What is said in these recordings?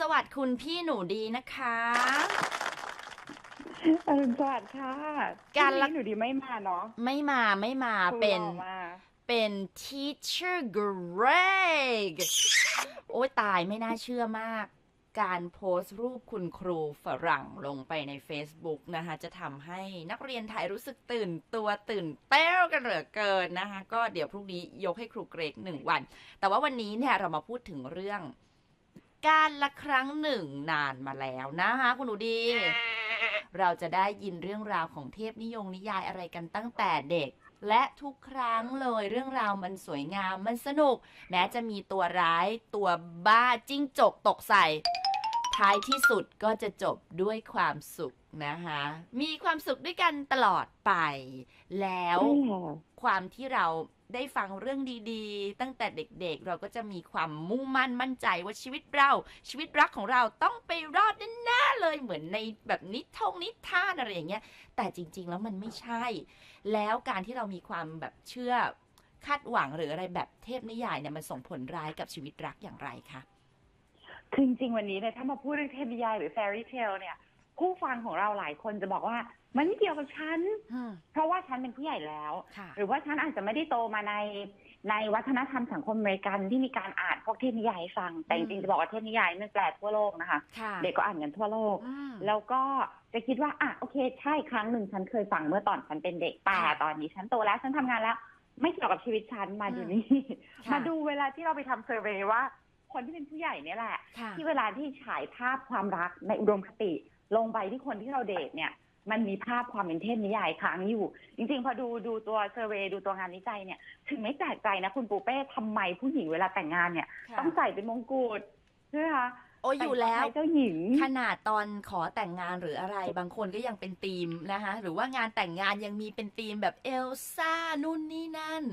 สวัสดิ์คุณพี่หนูดีนะคะอรุณสวัสดิ์ค่ะการละพรุ่งนี้หนูดีไม่มาเนาะไม่มาไม่มาครูเป็นรอมาเป็น teacher Greg โอ้ยตายไม่น่าเชื่อมาก การโพสต์รูปคุณครูฝรั่งลงไปใน Facebook นะคะ จะทำให้นักเรียนไทยรู้สึกตื่นตัวตื่นเต้นกันเหลือเกินนะคะ ก็เดี๋ยวพรุ่งนี้ยกให้ครูเกรกหนึ่งวัน แต่ว่าวันนี้เนี่ยเรามาพูดถึงเรื่อง การละครั้งหนึ่งนานมาแล้วนะคะคุณหนูดี เราจะได้ยินเรื่องราวของเทพนิยมนิยายอะไรกันตั้งแต่เด็ก และทุกครั้งเลยเรื่องราวมันสวยงามมันสนุก แม้จะมีตัวร้ายตัวบ้าจิ้งจกตกใส่ ท้ายที่สุดก็จะจบด้วยความสุขนะคะมีความสุขด้วยกันตลอดไป แล้วใช่ค่ะความที่เรา ได้ฟังเรื่องดีๆ ตั้งแต่เด็กๆ เราก็จะมีความมุ่งมั่นมั่นใจว่าชีวิตเรา ชีวิตรักของเราต้องไปรอดแน่ๆเลยเหมือนในแบบนิทงนิทานอะไรอย่างเงี้ยแต่จริง ๆ แล้วมันไม่ใช่ แล้วการที่เรามีความแบบเชื่อคาดหวังหรืออะไรแบบเทพนิยายเนี่ยมันส่งผลร้ายกับชีวิตรักอย่างไรคะคือจริงๆวันนี้เนี่ยถ้ามาพูดเรื่องเทพนิยายหรือ fairy tale เนี่ย ผู้ฟังของเราหลายคนจะบอกว่า มันไม่เกี่ยวกับฉัน เพราะว่าฉันเป็นผู้ใหญ่แล้วค่ะหรือว่าฉันอาจจะไม่ได้โตมาในในวัฒนธรรมสังคมอเมริกันที่มีการอ่านพวกเทพนิยายให้ฟัง แต่จริงๆจะบอกว่าเทพนิยายมันแปลทั่วโลกนะคะค่ะเด็กก็อ่านกันทั่วโลกอืมแล้วก็จะคิดว่าอะโอเค ใช่ครั้งหนึ่งฉันเคยฟังเมื่อตอนฉันเป็นเด็กแต่ค่ะตอนนี้ฉันโตแล้วฉันทำงานแล้ว ไม่เกี่ยวกับชีวิตฉันมาดูนี่ค่ะมาดูเวลาที่เราไปทำเซอร์เวย์ว่าคนที่เป็นผู้ใหญ่เนี่ยแหละค่ะที่เวลาที่ฉายภาพความรักในอุดมคติ ลงไปที่คนที่เราเดทเนี่ย มันมีภาพความเป็นเทพนิยายค้างอยู่ จริงๆ พอดูดูตัวเซอร์เวย์ดูตัวงานวิจัยเนี่ย ถึงไม่แปลกใจนะคุณปูเป้ทำไมผู้หญิงเวลาแต่งงานเนี่ย ค่ะ ต้องใส่เป็นมงกุฎใช่ไหมคะโอ้ยอยู่แล้ว ต่งกับเจ้าหญิง ขนาดตอนขอแต่งงานหรืออะไร บางคนก็ยังเป็นธีมนะคะ หรือว่างานแต่งงานยังมีเป็นธีมแบบเอลซ่านู่นนี่นั่น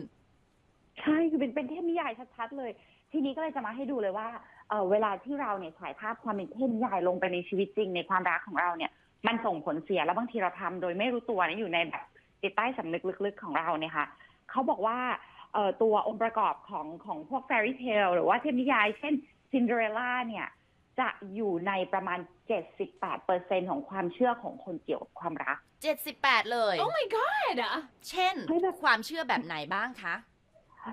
ใช่คือเป็นเป็นเทพนิยายชัดๆเลย ทีนี้ก็เลยจะมาให้ดูเลยว่า เออเวลาที่เราเนี่ยฉายภาพความเป็นเทพนิยายลงไปในชีวิตจริงในความรักของเราเนี่ย มันส่งผลเสียแล้วบางทีเราทำโดยไม่รู้ตัวนะอยู่ในแบบจิตใต้สำนึกลึกๆของเราเนี่ยค่ะเขาบอกว่าเอ่อตัวองค์ประกอบของของพวก fairy tale หรือว่าเทพนิยาย เช่น Cinderella เนี่ยจะอยู่ในประมาณ 78%ของความเชื่อของคนเกี่ยวกับความรัก 78 เลย Oh my god! เช่นเฮ้ยแบบความเชื่อแบบไหนบ้างคะ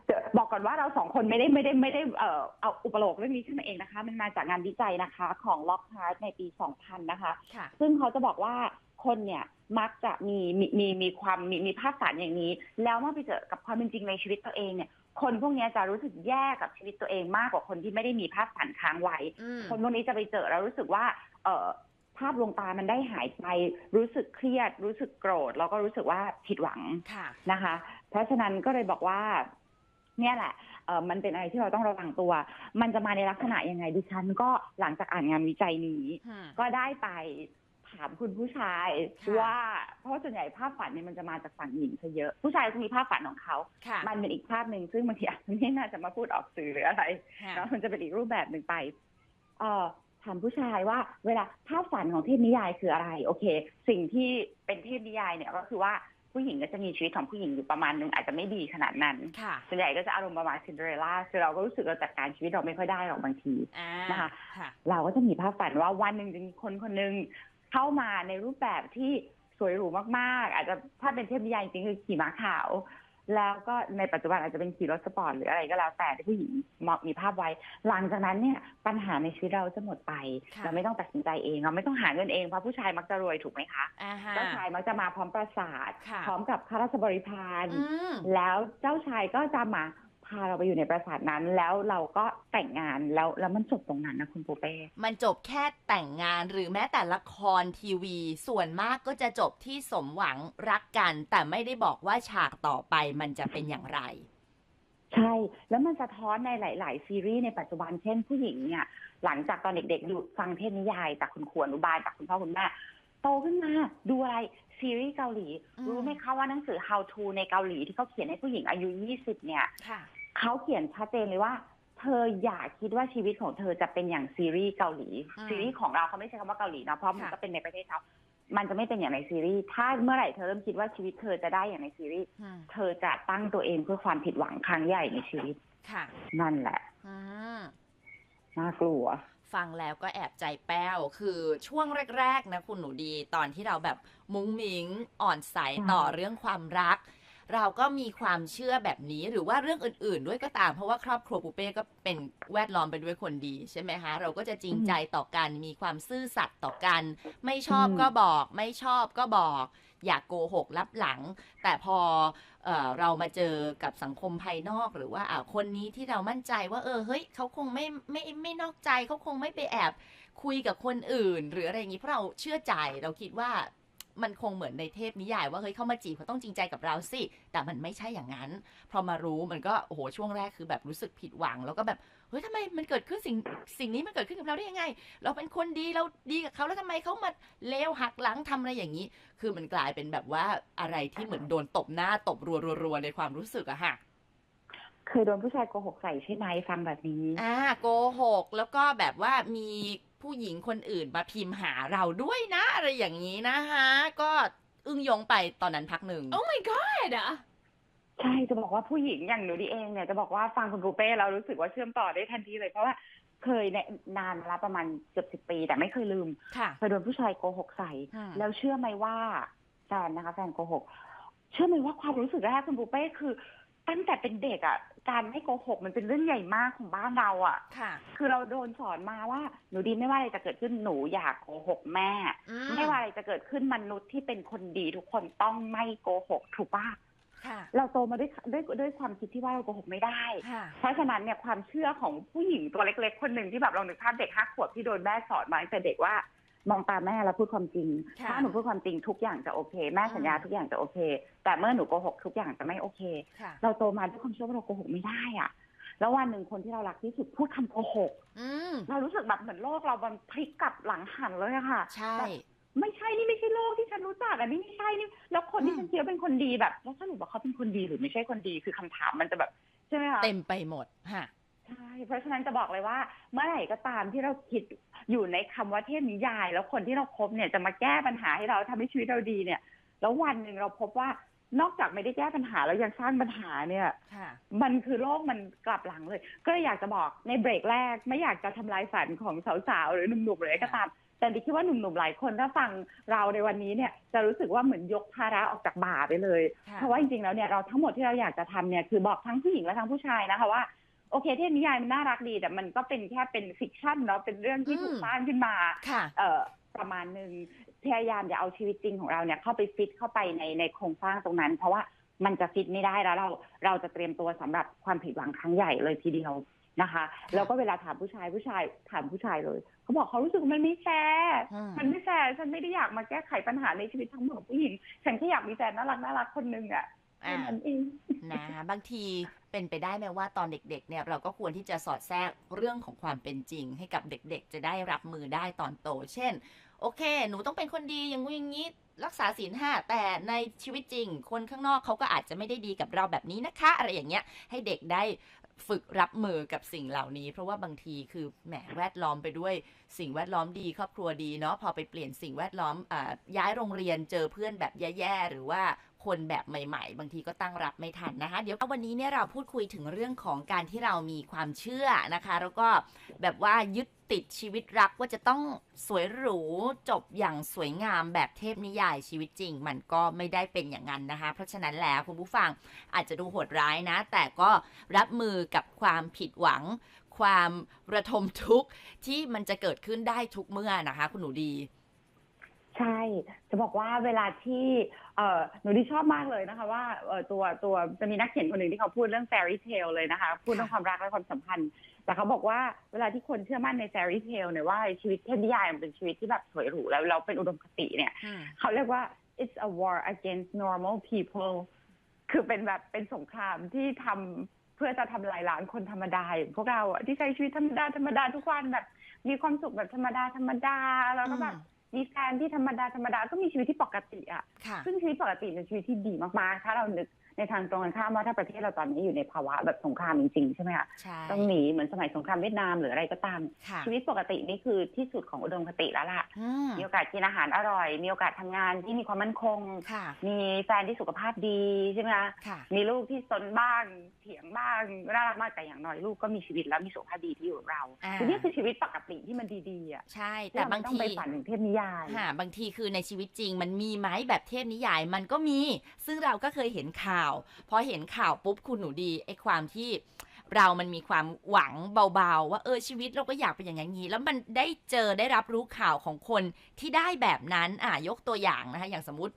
เดี๋ยวบอกก่อนว่าเราสองคนไม่ได้ไม่ได้ไม่ได้เอ่อเอาอุปโลกน์เรื่องนี้ขึ้นมาเองนะคะ มันมาจากงานวิจัยนะคะของ Lockhart ในปี 2000 นะคะ ค่ะซึ่งเขาจะบอกว่าคนเนี่ยมักจะมีมีมีมีความมีมีภาพฝันอย่างนี้ แล้วเมื่อไปเจอกับความเป็นจริงในชีวิตตัวเองเนี่ย คนพวกเนี้ยจะรู้สึกแย่กับชีวิตตัวเองมากกว่าคนที่ไม่ได้มีภาพฝันค้างไว้ อืมคนพวกนี้จะไปเจอแล้วรู้สึกว่า เออภาพลวงตามันได้หายไป รู้สึกเครียด รู้สึกโกรธ แล้วก็รู้สึกว่าผิดหวังค่ะ นะคะ เพราะฉะนั้นก็เลยบอกว่า เนี่ยแหละเออมันเป็นอะไรที่เราต้องระวังตัว มันจะมาในลักษณะยังไงดิฉัน ก็หลังจากอ่านงานวิจัยนี้อืมก็ได้ไปถามคุณผู้ชายค่ะว่าเพราะว่าส่วนใหญ่ภาพฝันเนี่ยมันจะมาจากฝั่งหญิงซะเยอะ ผู้ชายจะมีภาพฝันของเขาค่ะมันเป็นอีกภาพหนึ่งซึ่งบางทีอาจจะไม่น่าจะมาพูดออกสื่อหรืออะไรค่ะเนาะมันจะเป็นอีกรูปแบบหนึ่งไปเอ่อถามผู้ชายว่า เวลาภาพฝันของเทพนิยายคืออะไร โอเค สิ่งที่เป็นเทพนิยายเนี่ยก็คือว่า ผู้หญิงก็จะมีชีวิตของผู้หญิงอยู่ประมาณหนึ่งอาจจะไม่ดีขนาดนั้นค่ะส่วนใหญ่ก็จะอารมณ์ประมาณซินเดอเรลล่าคือเราก็รู้สึกเราจัดการชีวิตเราไม่ค่อยได้หรอกบางทีอ่านะคะค่ะเราก็จะมีภาพฝันว่าวันหนึ่งจะมีคนคนหนึ่งเข้ามาในรูปแบบที่สวยหรูมากๆ อาจจะถ้าเป็นเทพนิยายจริงๆคือขี่ม้าขาว แล้วก็ในปัจจุบันอาจจะเป็นขี่รถสปอร์ตหรืออะไรก็แล้วแต่ที่ผู้หญิงมองมีภาพไว้ หลังจากนั้นเนี่ยปัญหาในชีวิตเราจะหมดไปค่ะเราไม่ต้องตัดสินใจเองเราไม่ต้องหาเงินเองเพราะผู้ชายมักจะรวยถูกไหมคะอ่าฮะเจ้าชายมักจะมาพร้อมปราสาทค่ะพร้อมกับข้าราชบริพารอืมแล้วเจ้าชายก็จะมา พาเราไปอยู่ในปราสาทนั้น แล้วเราก็แต่งงานแล้วแล้วมันจบตรงนั้นนะคุณปูเป้ มันจบแค่แต่งงานหรือแม้แต่ละครทีวี ส่วนมากก็จะจบที่สมหวังรักกัน แต่ไม่ได้บอกว่าฉากต่อไปมันจะเป็นอย่างไร ใช่ แล้วมันสะท้อนในหลาย ๆ ซีรีส์ในปัจจุบันเช่นผู้หญิงเนี่ย หลังจากตอนเด็กๆดูฟังเทพนิยายจากคุณครูอนุบาลจากคุณพ่อคุณแม่โตขึ้นมาดูอะไรซีรีส์เกาหลีอืมรู้ไหมคะว่าหนังสือ How to ในเกาหลีที่เขาเขียนให้ผู้หญิงอายุ 20 เนี่ยค่ะ เขาเขียนชัดเจนเลยว่า เธออย่าคิดว่าชีวิตของเธอจะเป็นอย่างซีรีส์เกาหลี อืมซีรีส์ของเราเขาไม่ใช้คำว่าเกาหลีเนาะเพราะมันค่ะ ก็เป็นในประเทศเขามันจะไม่เป็นอย่างในซีรีส์ถ้าเมื่อไหร่เธอเริ่มคิดว่าชีวิตเธอจะได้อย่างในซีรีส์อืมเธอจะตั้งตัวเองเพื่อความผิดหวังครั้งใหญ่ในชีวิตค่ะนั่นแหละอืม น่ากลัว ฟังแล้วก็แอบใจแป้ว คือช่วงแรก ๆ นะคุณหนูดี ตอนที่เราแบบมุ้งมิง อ่อนใสต่อเรื่องความรัก เราก็มีความเชื่อแบบนี้หรือว่าเรื่องอื่น ๆ ด้วยก็ตาม เพราะว่าครอบครัวปูเป้ก็เป็นแวดล้อมไปด้วยคนดีใช่ไหมคะเราก็จะจริงใจต่อกันมีความซื่อสัตย์ต่อกัน ไม่ชอบก็บอก ไม่ชอบก็บอก อย่ากโกหกลับหลัง แต่พอเออเรามาเจอกับสังคมภายนอกหรือว่าอ่าคนนี้ที่เรามั่นใจว่าเออเฮ้ยเขาคงไม่ไม่ไม่นอกใจเขาคงไม่ไปแอบคุยกับคนอื่น หรืออะไรอย่างนี้เพราะเราเชื่อใจเราคิดว่า มันคงเหมือนในเทพนิยายว่าเฮ้ยเขามาจีบเขาต้องจริงใจกับเราสิ แต่มันไม่ใช่อย่างนั้น พอมารู้มันก็โอ้โหช่วงแรกคือแบบรู้สึกผิดหวัง แล้วก็แบบเฮ้ยทำไมมันเกิดขึ้นสิ่งสิ่งนี้มันเกิดขึ้นกับเราได้ยังไง เราเป็นคนดีเราดีกับเขาแล้วทำไมเขามาเลวหักหลังทำอะไรอย่างนี้ คือมันกลายเป็นแบบว่าอะไรที่เหมือนโดนตบหน้าตบรัวๆๆในความรู้สึกอะค่ะเคยโดนผู้ชายโกหกใส่ใช่ไหมฟังแบบนี้ อ่าโกหกแล้วก็แบบว่ามี ผู้หญิงคนอื่นมาพิมพ์หาเราด้วยนะ อะไรอย่างนี้นะคะ ก็อึ้งยงไปตอนนั้นพักหนึ่ง Oh my god อะใช่จะบอกว่าผู้หญิงอย่างหนูดีเองเนี่ยจะบอกว่าฟังคุณรูเป้เรารู้สึกว่าเชื่อมต่อได้ทันทีเลยเพราะว่าเคยเนี่ยนานมาแล้วประมาณเกือบสิบปี แต่ไม่เคยลืมค่ะเคยโดนผู้ชายโกหกใส่อืมแล้วเชื่อไหมว่าแฟนนะคะ แฟนโกหก เชื่อไหมว่าความรู้สึกแรกคุณปูเป้คือ ตั้งแต่เป็นเด็กอะ การไม่โกหกมันเป็นเรื่องใหญ่มากของบ้านเราอะ ค่ะ คือเราโดนสอนมาว่า หนูดีไม่ว่าอะไรจะเกิดขึ้นหนูอยากโกหกแม่อืไม่ว่าอะไรจะเกิดขึ้นมนุษย์ที่เป็นคนดีทุกคนต้องไม่โกหกถูกปะค่ะเราโตมาด้วยด้วยด้วยความคิดที่ว่าเราโกหกไม่ได้ค่ะเพราะฉะนั้นเนี่ยความเชื่อของผู้หญิงตัวเล็ก ๆ คนหนึ่งที่แบบลองนึกภาพเด็กห้าขวบที่โดนแม่สอนมาตั้งแต่เด็กว่า มองตาแม่แล้วพูดความจริงค่ะถ้าหนูพูดความจริงทุกอย่างจะโอเค แม่สัญญาอืมทุกอย่างจะโอเค แต่เมื่อหนูโกหกทุกอย่างจะไม่โอเคค่ะเราโตมาด้วยความเชื่อว่าเราโกหกไม่ได้อะแล้ววันหนึ่งคนที่เรารักที่สุดพูดคำโกหกอืมเรารู้สึกแบบเหมือนโลกเรามันพลิกกลับหลังหันเลยอะค่ะ ใช่ ไม่ใช่นี่ไม่ใช่โลกที่ฉันรู้จักอันนี้ไม่ใช่นี่ แล้วคนที่อืมฉันเชื่อเป็นคนดีแบบแล้วสรุปว่าเขาเป็นคนดีหรือไม่ใช่คนดีคือคำถามมันจะแบบใช่ไหมคะเต็มไปหมดค่ะ ใช่ เพราะฉะนั้นจะบอกเลยว่า เมื่อไหร่ก็ตามที่เราคิดอยู่ในคำว่าเทพนิยาย แล้วคนที่เราคบเนี่ยจะมาแก้ปัญหาให้เราทำให้ชีวิตเราดีเนี่ย แล้ววันหนึ่งเราพบว่านอกจากไม่ได้แก้ปัญหาแล้วยังสร้างปัญหาเนี่ยค่ะมันคือโลกมันกลับหลังเลย ก็เลยอยากจะบอกในเบรกแรก ไม่อยากจะทำลายฝันของสาวๆหรือหนุ่มๆหรืออะไรก็ตามแต่ดิคิดว่าหนุ่มๆหลายคนถ้าฟังเราในวันนี้เนี่ยจะรู้สึกว่าเหมือนยกภาระออกจากบ่าไปเลยค่ะเพราะว่าจริงๆแล้วเนี่ยเราทั้งหมดที่เราอยากจะทำเนี่ยคือบอกทั้งผู้หญิงและทั้งผู้ชายนะคะว่า โอเคเทพนิยายมันน่ารักดี แต่มันก็เป็นแค่เป็นฟิกชันเนาะเป็นเรื่องที่อืมถูกสร้างขึ้นมาค่ะเอ่อประมาณหนึ่งพยายามอย่าเอาชีวิตจริงของเราเนี่ยเข้าไปฟิตเข้าไปในในโครงสร้างตรงนั้น เพราะว่ามันจะฟิตไม่ได้แล้วเราเราจะเตรียมตัวสำหรับความผิดหวังครั้งใหญ่เลยทีเดียวนะคะแล้วก็เวลาถามผู้ชายผู้ชายถามผู้ชายเลยเขาบอกเขารู้สึกว่ามันไม่แฟร์อืมมันไม่แฟร์ฉันไม่ได้อยากมาแก้ไขปัญหาในชีวิตทั้งหมดของผู้หญิง ฉันแค่อยากมีแฟนน่ารักน่ารักคนหนึ่งอะ อ่าแค่นั้นเองนะบางทีเป็นไปได้ไหมว่าตอนเด็กๆ เนี่ยเราก็ควรที่จะสอดแทรกเรื่องของความเป็นจริง ให้กับเด็กๆ จะได้รับมือได้ตอนโต เช่น โอเค หนูต้องเป็นคนดีอย่างงู้อย่างนี้ รักษาศีลห้าแต่ในชีวิตจริง คนข้างนอกเขาก็อาจจะไม่ได้ดีกับเราแบบนี้นะคะ อะไรอย่างเงี้ยให้เด็กได้ฝึกรับมือกับสิ่งเหล่านี้ เพราะว่าบางทีคือแหมแวดล้อมไปด้วยสิ่งแวดล้อมดีครอบครัวดีเนาะพอไปเปลี่ยนสิ่งแวดล้อมอาย้ายโรงเรียนเจอเพื่อนแบบแย่ๆหรือว่า คนแบบใหม่ ๆ บางทีก็ตั้งรับไม่ทันนะคะ เดี๋ยววันนี้เนี่ยเราพูดคุยถึงเรื่องของการที่เรามีความเชื่อนะคะ แล้วก็แบบว่ายึดติดชีวิตรักว่าจะต้องสวยหรูจบอย่างสวยงามแบบเทพนิยายชีวิตจริง มันก็ไม่ได้เป็นอย่างนั้นนะคะ เพราะฉะนั้นแล้วคุณผู้ฟังอาจจะดูโหดร้ายนะ แต่ก็รับมือกับความผิดหวัง ความระทมทุกข์ที่มันจะเกิดขึ้นได้ทุกเมื่อนะคะ คุณหนูดี ใช่ จะบอกว่าเวลาที่เออหนูที่ชอบมากเลยนะคะว่าเออตัวตัวจะมีนักเขียนคนหนึ่งที่เขาพูดเรื่อง fairy tale เลยนะคะ พูดเรื่องความรักและความสัมพันธ์ แต่เขาบอกว่าเวลาที่คนเชื่อมั่นใน fairy tale เนี่ยว่าชีวิตเทพนิยายมันเป็นชีวิตที่แบบสวยหรูแล้วเราเป็นอุดมคติเนี่ย เขาเรียกว่า it's a war against normal people คือเป็นแบบเป็นสงครามที่ทำเพื่อจะทำลายล้างคนธรรมดาอย่างพวกเราอะที่ใช้ชีวิตธรรมดาธรรมดาทุกวันแบบมีความสุขแบบธรรมดาธรรมดาแล้วก็แบบ มีแฟนที่ธรรมดาธรรมดาก็มีชีวิตที่ปกติอะค่ะ ซึ่งชีวิตปกติเป็นชีวิตที่ดีมากๆ ถ้าเรานึก ในทางตรงกันข้ามว่าถ้าประเทศเราตอนนี้อยู่ในภาวะแบบสงครามจริงๆใช่ไหมคะใช่ต้องหนีเหมือนสมัยสงครามเวียดนามหรืออะไรก็ตามค่ะชีวิตปกตินี่คือที่สุดของอุดมคติแล้วล่ะอืมมีโอกาสกินอาหารอร่อย มีโอกาสทำงานที่มีความมั่นคงค่ะมีแฟนที่สุขภาพดีใช่ไหมคะค่ะมีลูกที่ซนบ้างเถียงบ้างน่ารักมากแต่อย่างน้อยลูกก็มีชีวิตแล้วมีสุขภาพดีที่อยู่กับเราอ่าคือนี่คือชีวิตปกติที่มันดีๆอะใช่แต่บางเรไม่ทีต้องไปฝันถึงเทพนิยายค่ะบางทีคือในชีวิตจริง มันมีไหมแบบเทพนิยายมันก็มี ซึ่งเราก็เคยเห็นข่าวพอเห็นข่าวปุ๊บคุณหนูดีไอ้ความที่เรามันมีความหวังเบาๆ ว่าเออชีวิตเราก็อยากเป็นอย่างนี้ แล้วมันได้เจอได้รับรู้ข่าวของคนที่ได้แบบนั้นอะยกตัวอย่างนะคะ อย่างสมมติ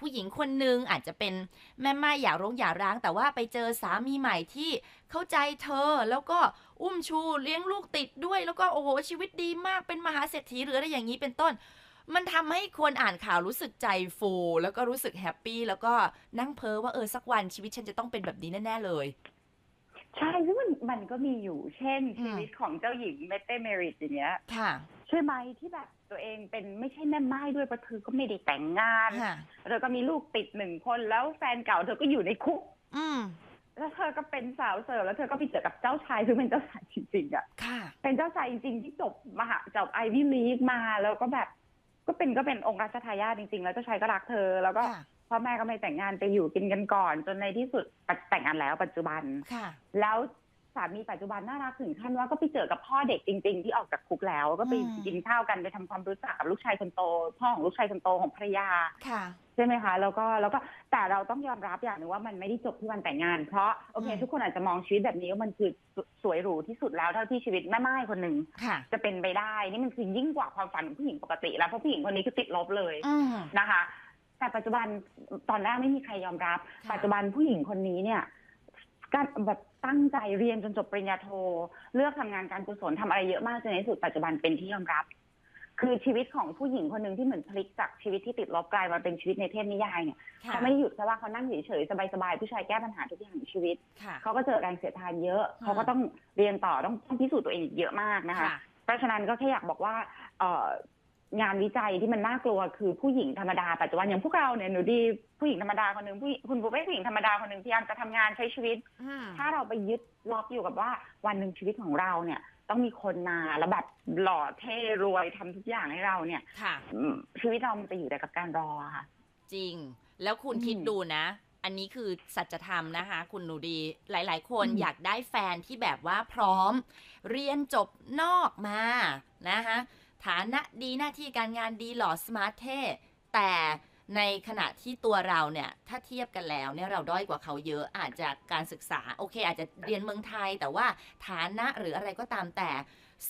ผู้หญิงคนหนึ่งอาจจะเป็นแม่ไม้อย่าร้องอย่าร้าง แต่ว่าไปเจอสามีใหม่ที่เข้าใจเธอแล้วก็อุ้มชูเลี้ยงลูกติดด้วย แล้วก็โอ้โหชีวิตดีมากเป็นมหาเศรษฐีหรืออะไรอย่างนี้เป็นต้น มันทำให้คนอ่านข่าวรู้สึกใจฟูแล้วก็รู้สึกแฮปปี้แล้วก็นั่งเพ้อว่าเออสักวันชีวิตฉันจะต้องเป็นแบบนี้แน่ ๆ เลย ใช่ซึ่งมันมันก็มีอยู่ เช่นอืมชีวิตของเจ้าหญิงเมเต้เมริตอย่างเงี้ย ค่ะใช่ไหมที่แบบตัวเองเป็นไม่ใช่แม่ไม้ด้วยเพราะเธอก็ไม่ได้แต่งงานค่ะเธอก็มีลูกติดหนึ่งคนแล้วแฟนเก่าเธอก็อยู่ในคุก อืมแล้วเธอก็เป็นสาวเสิร์ฟแล้วเธอก็ไปเจอกับเจ้าชายซึ่งเป็นเจ้าชายจริงๆอะค่ะ เป็นเจ้าชายจริงๆที่จบมหาจบไอวิลีกมาแล้วก็แบบ ก็เป็นก็เป็นองค์รัชทายาทจริงๆ แล้วเจ้าชายก็รักเธอ แล้วก็ค่ะพ่อแม่ก็ไม่แต่งงานไปอยู่กินกันก่อน จนในที่สุดแต่งงานแล้วปัจจุบัน ค่ะ แล้วสามีปัจจุบันน่ารักถึงขั้นว่าก็ไปเจอกับพ่อเด็กจริง ๆ ที่ออกจากคุกแล้ว ก็ไปอืมกินข้าวกันไปทำความรู้จักกับลูกชายคนโต พ่อของลูกชายคนโตของภรรยาค่ะใช่ไหมคะแล้วก็แล้วก็แต่เราต้องยอมรับอย่างหนึงว่ามันไม่ได้จบที่วันแต่งงาน เพราะโอเคอืมทุกคนอาจจะมองชีวิตแบบนี้ว่ามันคือสสวยหรูที่สุดแล้วเท่าที่ชีวิตแม่ไม้คนหนึ่งค่ะจะเป็นไปได้นี่มันคือยิ่งกว่าความฝันของผู้หญิงปกติ แล้วเพราะผู้หญิงคนนี้คือติดลบเลยอืมนะคะ แต่ปัจจุบันตอนแรกไม่มีใครยอมรับค่ะปัจจุบันผู้หญิงคนนี้เนี่ย ก็แบบตั้งใจเรียนจนจบปริญญาโท เลือกทำงานการกุศลทำอะไรเยอะมากจนในที่สุดปัจจุบันเป็นที่ยอมรับ คือชีวิตของผู้หญิงคนหนึ่งที่เหมือนพลิกจากชีวิตที่ติดลบกลายมาเป็นชีวิตในเทพนิยายเนี่ยค่ะเขาไม่ได้หยุดแค่ว่าเขานั่งเฉยๆสบายๆผู้ชายแก้ปัญหาทุกอย่างในชีวิตค่ะเขาก็เจอแรงเสียดทานเยอะอืมเขาก็ต้องเรียนต่อต้องต้องพิสูจน์ตัวเองอีกเยอะมากนะคะค่ะเพราะฉะนั้นก็แค่อยากบอกว่าเอ่อ งานวิจัยที่มันน่ากลัวคือผู้หญิงธรรมดาปัจจุบันอย่างพวกเราเนี่ยหนูดีผู้หญิงธรรมดาคนหนึ่งผู้หญิงคุณปุ๊กเป็นผู้หญิงธรรมดาคนหนึ่งพยายามจะทำงานใช้ชีวิตอืมถ้าเราไปยึดล็อกอยู่กับว่าวันหนึ่งชีวิตของเราเนี่ยต้องมีคนมาแล้วแบบหล่อเท่รวยทำทุกอย่างให้เราเนี่ยค่ะอืมชีวิตเรามันจะอยู่แต่กับการรออะค่ะ จริง แล้วคุณอืมคิดดูนะ อันนี้คือสัจธรรมนะคะ คุณหนูดีหลาย ๆ คนอืมอยากได้แฟนที่แบบว่าพร้อม เรียนจบนอกมานะคะ ฐานะดีหน้าที่การงานดีหล่อสมาร์ทเท่แต่ในขณะที่ตัวเราเนี่ยถ้าเทียบกันแล้วเนี่ยเราด้อยกว่าเขาเยอะอาจจะการศึกษาโอเค อาจจะเรียนเมืองไทย แต่ว่าฐานะหรืออะไรก็ตามแต่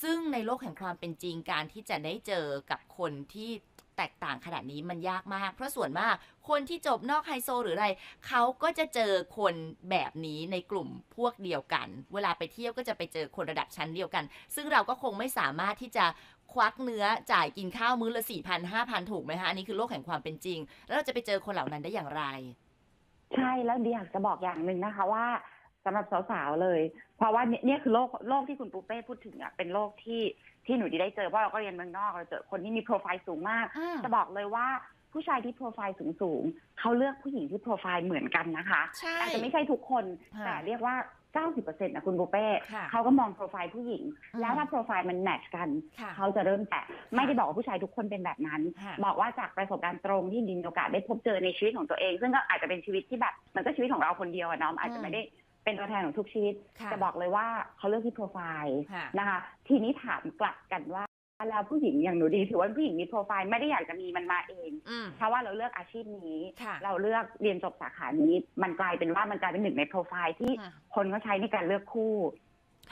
ซึ่งในโลกแห่งความเป็นจริงการที่จะได้เจอกับคนที่แตกต่างขนาดนี้มันยากมาก เพราะส่วนมากคนที่จบนอกไฮโซหรืออะไร เขาก็จะเจอคนแบบนี้ในกลุ่มพวกเดียวกัน เวลาไปเที่ยวก็จะไปเจอคนระดับชั้นเดียวกัน ซึ่งเราก็คงไม่สามารถที่จะ ควักเนื้อจ่ายกินข้าวมื้อละสี่พันห้าพันถูกไหมฮะอันนี้คือโลกแห่งความเป็นจริง แล้วเราจะไปเจอคนเหล่านั้นได้อย่างไร ใช่แล้วเดียอยากจะบอกอย่างหนึ่งนะคะว่าสำหรับสาวๆเลย เพราะว่าเนี่ยเนี่ยคือโลกโลกที่คุณปุ๊เป้พูดถึงอะเป็นโลกที่ที่หนูดีได้เจอเพราะเราก็เรียนเมืองนอกเราเจอคนที่มีโปรไฟล์สูงมากอืมจะบอกเลยว่าผู้ชายที่โปรไฟล์สูงๆเขาเลือกผู้หญิงที่โปรไฟล์เหมือนกันนะคะใช่อาจจะไม่ใช่ทุกคนค่ะแต่เรียกว่า 90%นะคุณปูเป้ค่ะเขาก็มองโปรไฟล์ผู้หญิง อืมแล้วถ้าโปรไฟล์มันแมทช์กัน ค่ะเขาจะเริ่มแตะไม่ได้บอกว่าผู้ชายทุกคนเป็นแบบนั้น ค่ะบอกว่าจากประสบการณ์ตรงที่ดินโอกาสได้พบเจอในชีวิตของตัวเอง ซึ่งก็อาจจะเป็นชีวิตที่แบบมันก็ชีวิตของเราคนเดียวอะเนาะอาจจะไม่ได้เป็นตัวแทนของทุกชีวิตค่ะ จะบอกเลยว่าเขาเลือกที่โปรไฟล์ค่ะ นะคะ ทีนี้ถามกลับกันว่า แล้วผู้หญิงอย่างหนูดีถือว่าผู้หญิงมีโปรไฟล์ไม่ได้อยากจะมีมันมาเอง อืม เพราะว่าเราเลือกอาชีพนี้ ค่ะเราเลือกเรียนจบสาขานี้ มันกลายเป็นว่ามันกลายเป็นหนึ่งในโปรไฟล์ที่ค่ะ คนก็ใช้ในการเลือกคู่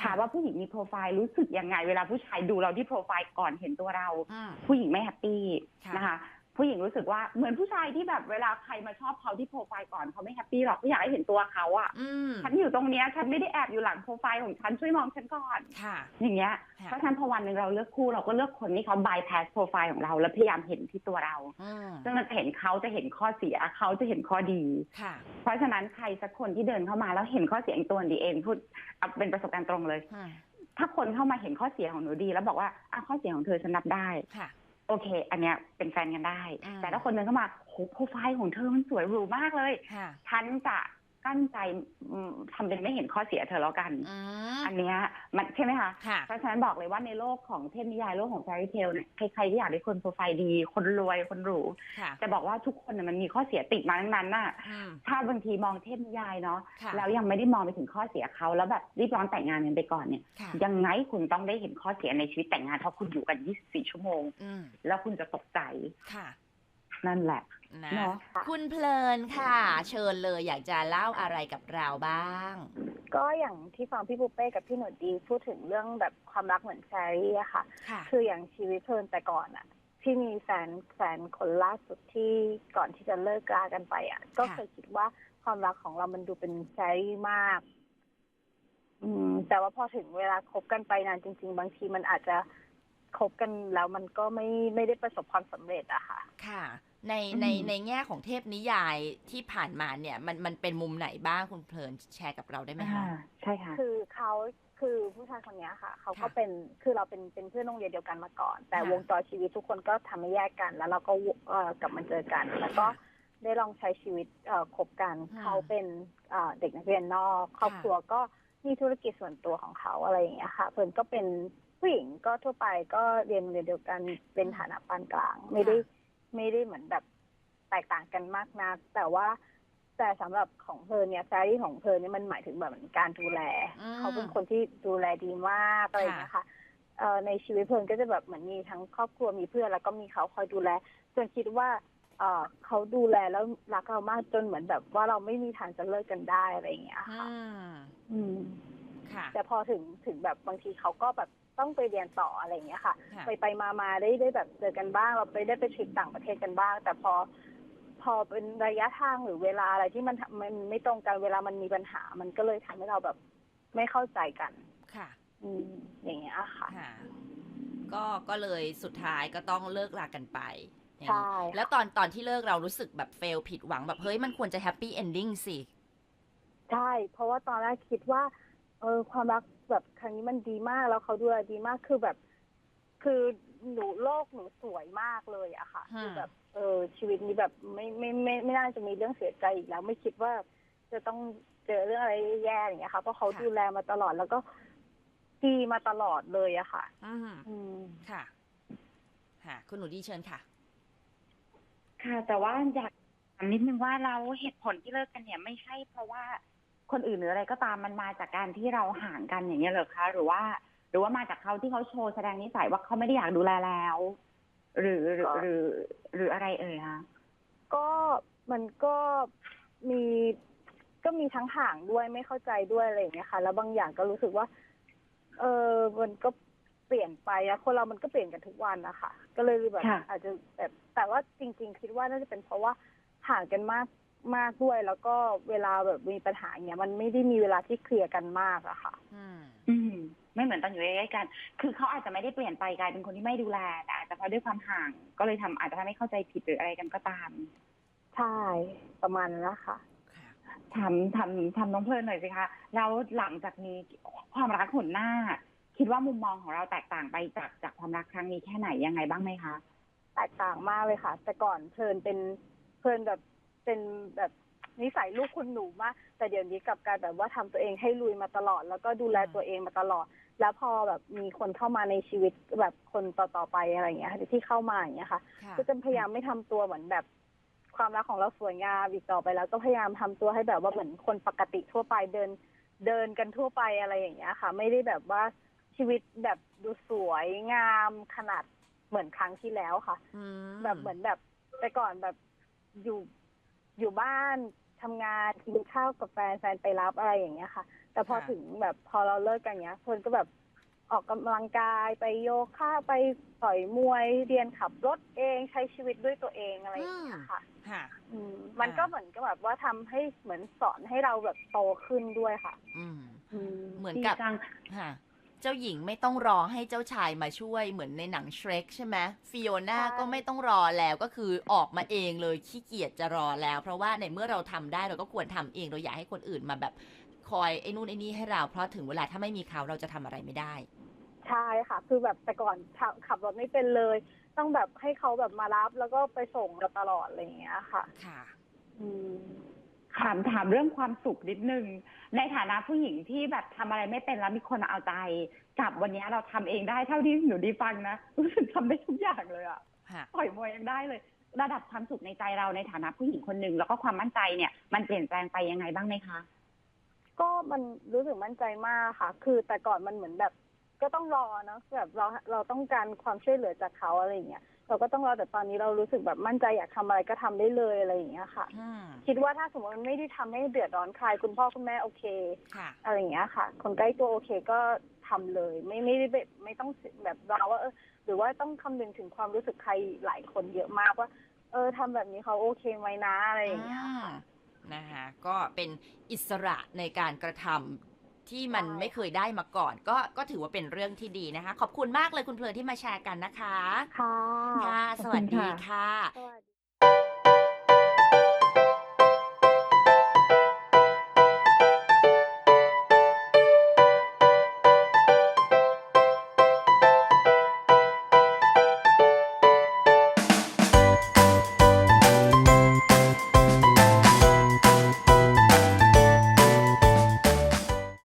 ค่ะถามว่าผู้หญิงมีโปรไฟล์รู้สึกยังไง เวลาผู้ชายดูเราที่โปรไฟล์ก่อนเห็นตัวเรา อืม ผู้หญิงไม่แฮปปี้ค่ะ นะคะ ผู้หญิงรู้สึกว่าเหมือนผู้ชายที่แบบเวลาใครมาชอบเขาที่โปรไฟล์ก่อนเขาไม่แฮปปี้หรอกเขาอยากให้เห็นตัวเขาอะอืมฉันอยู่ตรงเนี้ยฉันไม่ได้แอบอยู่หลังโปรไฟล์ของฉันช่วยมองฉันก่อนค่ะอย่างเงี้ยค่ะเพราะฉะนั้นพอวันหนึ่งเราเลือกคู่เราก็เลือกคนที่เขาบายพาสโปรไฟล์ของเรา แล้วพยายามเห็นที่ตัวเราอืมซึ่งเราจะเห็นเขาจะเห็นข้อเสียเขาจะเห็นข้อดีค่ะเพราะฉะนั้นใครสักคนที่เดินเข้ามาแล้วเห็นข้อเสียของตัวดีเองพูดเอาเป็นประสบการณ์ตรงเลยอืมถ้าคนเข้ามาเห็นข้อเสียของหนูดี แล้วบอกว่าอะข้อเสียของเธอฉันนับได้ค่ะ โอเค อันเนี้ยเป็นแฟนกันได้อืมแต่ถ้าคนเดินเข้ามาโหโปรไฟล์ของเธอมันสวยหรูมากเลยค่ะฉันจะ กั้นใจอืมทำเป็นไม่เห็นข้อเสียเธอแล้วกันอืมอันเนี้ยมันใช่ไหมคะค่ะเพราะฉะนั้นบอกเลยว่าในโลกของเทพนิยายโลกของแฟรี่เทลเนี่ยใครๆที่อยากได้คนโปรไฟล์ดี คนรวยคนหรูค่ะจะบอกว่าทุกคนน่ะมันมีข้อเสียติดมาทั้งนั้นน่ะอืมถ้าบางทีมองเทพนิยายเนาะค่ะแล้วยังไม่ได้มองไปถึงข้อเสียเขาแล้วแบบรีบร้อนแต่งงานกันไปก่อนเนี่ยค่ะยังไงคุณต้องได้เห็นข้อเสียในชีวิตแต่งงานเพราะคุณอยู่กัน 24 ชั่วโมงอืมแล้วคุณจะตกใจค่ะ นั่นแหละนะเนาะคุณเพลินค่ะ เชิญเลยอยากจะเล่าอะไรกับเราบ้าง ก็อย่างที่ฟังพี่ปุเป้กับพี่หนูดีพูดถึงเรื่องแบบความรักเหมือนแฟรี่อะค่ะค่ะ คืออย่างชีวิตเพลินแต่ก่อนอะที่มีแฟนแฟนคนล่าสุดที่ก่อนที่จะเลิกรากันไปอะก็เคยคิดว่าความรักของเรามันดูเป็นแฟรี่มาก อืม แต่ว่าพอถึงเวลาคบกันไปนานจริง ๆ บางทีมันอาจจะ คบกันแล้วมันก็ไม่ไม่ได้ประสบความสำเร็จอะค่ะ ค่ะ ในอืมในในแง่ของเทพนิยายที่ผ่านมาเนี่ย มันมันเป็นมุมไหนบ้างคุณเพลินแชร์กับเราได้ไหมอ่าคะใช่ค่ะ คือเขาคือผู้ชายคนเนี้ยค่ะ เขาก็ค่ะเป็นคือเราเป็นเป็นเพื่อนโรงเรียนเดียวกันมาก่อน แต่ค่ะวงจรชีวิตทุกคนก็ทำให้แยกกัน แล้วเราก็เอ่อกลับมาเจอกัน แล้วก็ได้ลองใช้ชีวิตเอ่อคบกันค่ะเขาเป็นเอ่อเด็กนักเรียนนอก ครอบครัวก็มีธุรกิจส่วนตัวของเขาอะไรอย่างเงี้ยค่ะ เพิ่นก็เป็น ผู้หญิงก็ทั่วไปก็เรียนโรงเรียนเดียวกันเป็นฐานะปานกลาง ไม่ได้ไม่ได้เหมือนแบบแตกต่างกันมากนัก แต่ว่าแต่สำหรับของเพลินเนี่ยแฟรี่ของเพลินเนี่ยมันหมายถึงแบบเหมือนการดูแลอืมเขาเป็นคนที่ดูแลดีมากอะไรอย่างเงี้ยค่ะเอ่อในชีวิตเพลินก็จะแบบเหมือนมีทั้งครอบครัวมีเพื่อนแล้วก็มีเขาคอยดูแลจนคิดว่าเอ่อเขาดูแลแล้วรักเรามากจนเหมือนแบบว่าเราไม่มีทางจะเลิกกันได้อะไรอย่างเงี้ยอืค่ะมอืมค่ะ แต่พอถึงถึงแบบบางทีเขาก็แบบต้องไปเรียนต่ออะไรอย่างเงี้ยค่ะค่ะ ไปไปมามาได้ได้แบบเจอกันบ้าง เราไปได้ไปทริปต่างประเทศกันบ้าง แต่พอพอเป็นระยะทางหรือเวลาอะไรที่มันมันไม่ตรงกันเวลามันมีปัญหา มันก็เลยทำให้เราแบบไม่เข้าใจกันค่ะ อืมอย่างเงี้ยค่ะค่ะก็ก็เลยสุดท้ายก็ต้องเลิกลากันไปอย่างใช่นี้แล้วตอนตอนที่เลิกเรารู้สึกแบบเฟลผิดหวังแบบเฮ้ยมันควรจะแฮปปี้เอนดิ้งสิใช่ เพราะว่าตอนแรกคิดว่าเออความรักแบบครั้งนี้มันดีมากแล้วเขาดูแลดีมากคือแบบ คือหนูโลกหนูสวยมากเลยอะค่ะฮะคือแบบเออชีวิตนี้แบบไม่ไม่ไม่ไม่น่าจะมีเรื่องเสียใจอีกแล้ว ไม่คิดว่าจะต้องเจอเรื่องอะไรแย่ๆอย่างเงี้ยค่ะเพราะเขาดูแลมาตลอดแล้วก็ดีมาตลอดเลยอะค่ะอืมอืมค่ะ ค่ะ คุณหนูดีเชิญค่ะ ค่ะ แต่ว่าอยากถามนิดนึงว่าเราเหตุผลที่เลิกกันเนี่ยไม่ใช่เพราะว่า คนอื่นหรืออะไรก็ตามมันมาจากการที่เราห่างกันอย่างเงี้ยเหรอคะ หรือว่า หรือว่ามาจากเขาที่เขาโชว์แสดงนิสัยว่าเขาไม่ได้อยากดูแลแล้ว หรือหรือก็หรือหรืออะไรเอ่ยคะก็มันก็มีก็มีทั้งห่างด้วยไม่เข้าใจด้วยอะไรอย่างเงี้ยค่ะ แล้วบางอย่างก็รู้สึกว่า เออมันก็เปลี่ยนไปอะคนเรามันก็เปลี่ยนกันทุกวันนะคะก็เลยแบบค่ะอาจจะแบบแต่ว่าจริง ๆ คิดว่าน่าจะเป็นเพราะว่าห่างกันมาก มากด้วย แล้วก็เวลาแบบมีปัญหาอย่างเงี้ยมันไม่ได้มีเวลาที่เคลียร์กันมากอะค่ะ อืม อืม ไม่เหมือนตอนอยู่ใกล้ๆกัน คือเขาอาจจะไม่ได้เปลี่ยนไปกลายเป็นคนที่ไม่ดูแลแต่อาจจะเพราะด้วยความห่าง ก็เลยทำอาจจะทำให้เข้าใจผิดหรืออะไรกันก็ตาม ใช่ประมาณนั้นนะคะค่ะทำทำทำน้องเพลินหน่อยสิคะ แล้วหลังจากนี้ความรักหนหน้า คิดว่ามุมมองของเราแตกต่างไปจากจากความรักครั้งนี้แค่ไหนยังไงบ้างไหมคะ แตกต่างมากเลยค่ะ แต่ก่อนเพลินเป็นเพลินแบบ เป็นแบบนิสัยลูกคุณหนูมากแต่เดี๋ยวนี้กลับกลารแบบว่าทำตัวเองให้ลุยมาตลอด แล้วก็ดูแลตัวเองมาตลอด แล้วพอแบบมีคนเข้ามาในชีวิตแบบคนต่อๆไปอะไรอย่างเงี้ยค่ะที่เข้ามาอย่างเงี้ยค่ะ ค่ะ ก็จะพยายามไม่ทำตัวเหมือนแบบ ความรักของเราสวยงามอีกต่อไปแล้วก็พยายามทำตัวให้แบบว่าเหมือนคนปกติทั่วไปเดินเดินกันทั่วไปอะไรอย่างเงี้ยค่ะ ไม่ได้แบบว่าชีวิตแบบดูสวยงามขนาดเหมือนครั้งที่แล้วค่ะ อืมแบบเหมือนแบบแต่ก่อนแบบอยู่ อยู่บ้านทำงานกินข้าวกับแฟนแฟนไปรับอะไรอย่างเงี้ยค่ะ แต่พอถึงแบบพอเราเลิกกันเงี้ยคนก็แบบออกกำลังกายไปโยคะไปต่อยมวยเรียนขับรถเองใช้ชีวิตด้วยตัวเองอะไรอย่างเงี้ยค่ะค่ะอืมมันก็เหมือนกับแบบว่าทำให้เหมือนสอนให้เราแบบโตขึ้นด้วยค่ะ อืมอืมเหมือนกับดีจังค่ะเจ้าหญิงไม่ต้องรอให้เจ้าชายมาช่วยเหมือนในหนังเชร k ใช่ไหมฟิโอน่าใช่ก็ไม่ต้องรอแล้วก็คือออกมาเองเลยขี้เกียจจะรอแล้ว เพราะว่าในเมื่อเราทำได้เราก็ควรทำเองเราอยากให้คนอื่นมาแบบคอยไอ้นู่นไอ้นี่ให้เรา เพราะถึงเวลาถ้าไม่มีเขาเราจะทำอะไรไม่ได้ ใช่ค่ะ คือแบบแต่ก่อนขับขับรถไม่เป็นเลย ต้องแบบให้เขาแบบมารับแล้วก็ไปส่งเราตลอดอะไรอย่างเงี้ยค่ะ ค่ะ อืม ถามถามเรื่องความสุขนิดนึง ในฐานะผู้หญิงที่แบบทำอะไรไม่เป็นแล้วมีคนมาเอาใจกับวันนี้เราทำเองได้เท่าที่หนูดีฟังนะรู้สึกทำได้ทุกอย่างเลยอะค่ะ ต่อยมวยยังได้เลย ระดับความสุขในใจเราในฐานะผู้หญิงคนหนึ่งแล้วก็ความมั่นใจเนี่ย มันเปลี่ยนแปลงไปยังไงบ้างไหมคะ ก็มันรู้สึกมั่นใจมากค่ะ คือแต่ก่อนมันเหมือนแบบ ก็ต้องรอเนอะแบบเราเราต้องการความช่วยเหลือจากเขาอะไรอย่างเงี้ย เราก็ต้องรอแต่ตอนนี้เรารู้สึกแบบมั่นใจอยากทำอะไรก็ทำได้เลยอะไรอย่างเงี้ยค่ะอืมคิดว่าถ้าสมมติมันไม่ได้ทำให้เดือดร้อนใครคุณพ่อคุณแม่โอเคค่ะอะไรอย่างเงี้ยค่ะ คนใกล้ตัวโอเคก็ทำเลย ไม่ไม่ได้แบบไม่ต้องแบบรอว่าเออหรือว่าต้องคำนึงถึงความรู้สึกใครหลายคนเยอะมากว่า เออทำแบบนี้เขาโอเคไหมนะอะไรอย่างเงี้ยค่ะนะคะก็เป็นอิสระในการกระทำ ที่มันใช่ไม่เคยได้มาก่อน ก็ก็ถือว่าเป็นเรื่องที่ดีนะคะ ขอบคุณมากเลยคุณเพลินที่มาแชร์กันนะคะ ค่ะ ค่ะขอบคุณสวัสดีค่ะค่ะสวัสดี